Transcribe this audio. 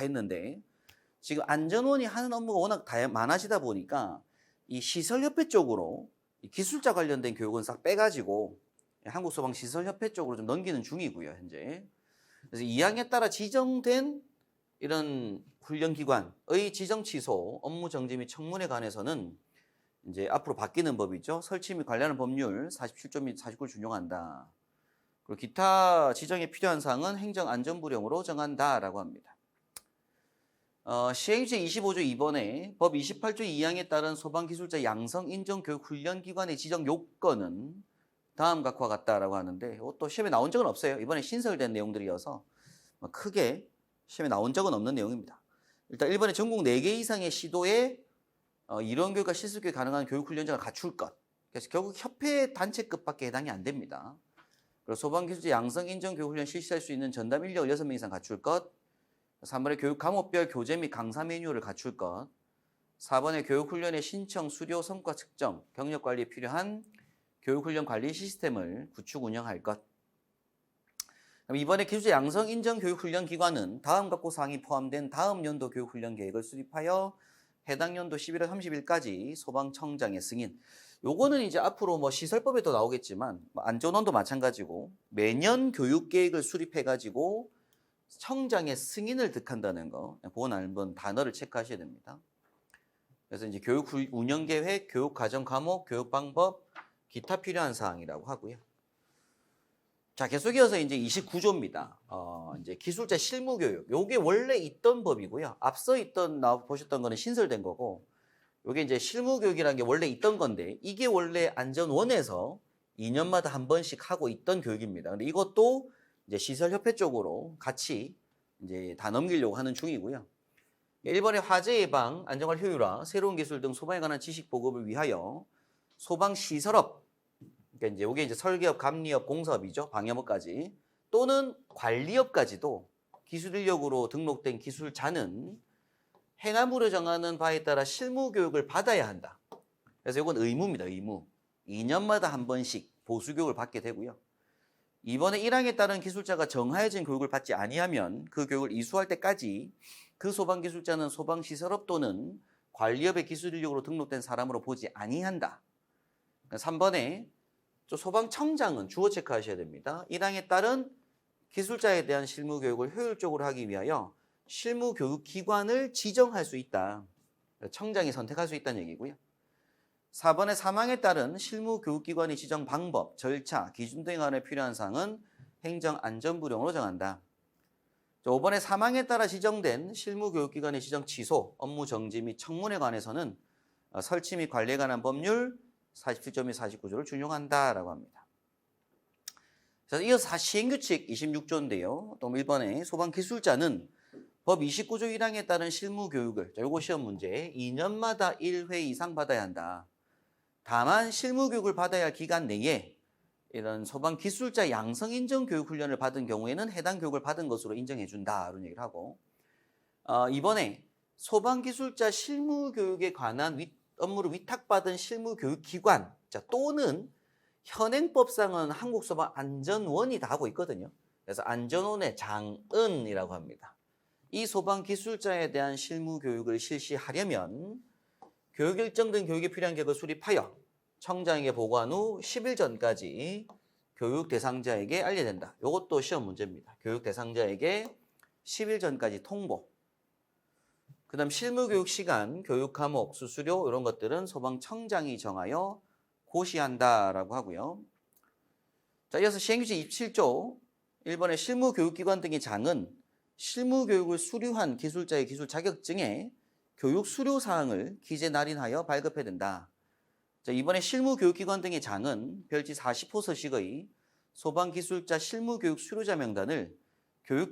다 했는데 지금 안전원이 하는 업무가 워낙 다 많아지다 보니까 이 시설협회 쪽으로 이 기술자 관련된 교육은 싹 빼가지고 한국소방시설협회 쪽으로 좀 넘기는 중이고요 현재. 그래서 이항에 따라 지정된 이런 훈련기관의 지정 취소, 업무 정지 및 청문회 관해서는 이제 앞으로 바뀌는 법이죠. 설치 및 관련한 법률 47조 및 49를 준용한다. 그리고 기타 지정에 필요한 사항은 행정안전부령으로 정한다라고 합니다. 어, 시행주제 25조 2번에 법 28조 2항에 따른 소방기술자 양성 인정 교육 훈련 기관의 지정 요건은 다음 각과 같다라고 하는데 이것도 시험에 나온 적은 없어요. 이번에 신설된 내용들이어서 뭐 크게 시험에 나온 적은 없는 내용입니다. 일단 1번에 전국 4개 이상의 시도에 어, 이론 교육과 실습 교육 가능한 교육 훈련장을 갖출 것. 그래서 결국 협회 단체급밖에 해당이 안 됩니다. 그리고 소방기술자 양성 인정 교육 훈련 실시할 수 있는 전담 인력을 6명 이상 갖출 것. 3번에 교육 과목별 교재 및 강사 매뉴얼을 갖출 것. 4번에 교육훈련의 신청, 수료, 성과 측정, 경력 관리에 필요한 교육훈련 관리 시스템을 구축 운영할 것. 이번에 기술자 양성 인정 교육훈련 기관은 다음 각고 사항이 포함된 다음 연도 교육훈련 계획을 수립하여 해당 연도 11월 30일까지 소방청장의 승인. 요거는 이제 앞으로 뭐 시설법에도 나오겠지만 뭐 안전원도 마찬가지고 매년 교육 계획을 수립해 가지고 청장의 승인을 득한다는 거. 그건 한번 단어를 체크하셔야 됩니다. 그래서 이제 교육 후- 운영 계획, 교육 과정 과목, 교육 방법, 기타 필요한 사항이라고 하고요. 자, 계속 이어서 이제 29조입니다. 어, 이제 기술자 실무 교육. 요게 원래 있던 법이고요. 앞서 있던 나 보셨던 거는 신설된 거고 요게 이제 실무 교육이라는 게 원래 있던 건데 이게 원래 안전원에서 2년마다 한 번씩 하고 있던 교육입니다. 근데 이것도 이제 시설협회 쪽으로 같이 이제 다 넘기려고 하는 중이고요. 1번의 화재 예방, 안전관 효율화, 새로운 기술 등 소방에 관한 지식 보급을 위하여 소방 시설업, 그러니까 이제 이게 이제 설계업, 감리업, 공사업이죠. 방염업까지 또는 관리업까지도 기술 인력으로 등록된 기술자는 행안부로 정하는 바에 따라 실무 교육을 받아야 한다. 그래서 이건 의무입니다. 의무. 2년마다 한 번씩 보수 교육을 받게 되고요. 이번에 1항에 따른 기술자가 정하여진 교육을 받지 아니하면 그 교육을 이수할 때까지 그 소방 기술자는 소방 시설업 또는 관리업의 기술 인력으로 등록된 사람으로 보지 아니한다. 3번에 저 소방청장은 주어 체크하셔야 됩니다. 1항에 따른 기술자에 대한 실무 교육을 효율적으로 하기 위하여 실무 교육 기관을 지정할 수 있다. 청장이 선택할 수 있다는 얘기고요. 4번의 사망에 따른 실무 교육기관의 지정 방법, 절차, 기준 등에 관해 필요한 사항은 행정안전부령으로 정한다. 5번의 사망에 따라 지정된 실무 교육기관의 지정 취소, 업무 정지 및 청문에 관해서는 어, 설치 및 관리에 관한 법률 47조 및 49조를 준용한다라고 합니다. 자, 이어서 시행규칙 26조인데요. 또 1번에 소방기술자는 법 29조 1항에 따른 실무 교육을 자, 요거 시험 문제 2년마다 1회 이상 받아야 한다. 다만 실무 교육을 받아야 할 기간 내에 이런 소방 기술자 양성 인정 교육 훈련을 받은 경우에는 해당 교육을 받은 것으로 인정해 준다. 이런 얘기를 하고 어, 이번에 소방 기술자 실무 교육에 관한 위, 업무를 위탁받은 실무 교육 기관 자, 또는 현행법상은 한국소방안전원이 다 하고 있거든요. 그래서 안전원의 장은이라고 합니다. 이 소방 기술자에 대한 실무 교육을 실시하려면 교육 일정 등 교육에 필요한 계획을 수립하여 청장에게 보고한 후 10일 전까지 교육 대상자에게 알려야 된다. 이것도 시험 문제입니다. 교육 대상자에게 10일 전까지 통보. 그 다음 실무 교육 시간, 교육 과목, 수수료 이런 것들은 소방청장이 정하여 고시한다라고 하고요. 자, 이어서 시행규칙 27조 1번의 실무 교육기관 등의 장은 실무 교육을 수료한 기술자의 기술 자격증에 교육 수료 사항을 기재 날인하여 발급해야 된다. 자, 이번에 실무 교육기관 등의 장은 별지 40호 서식의 소방기술자 실무 교육 수료자 명단을 교육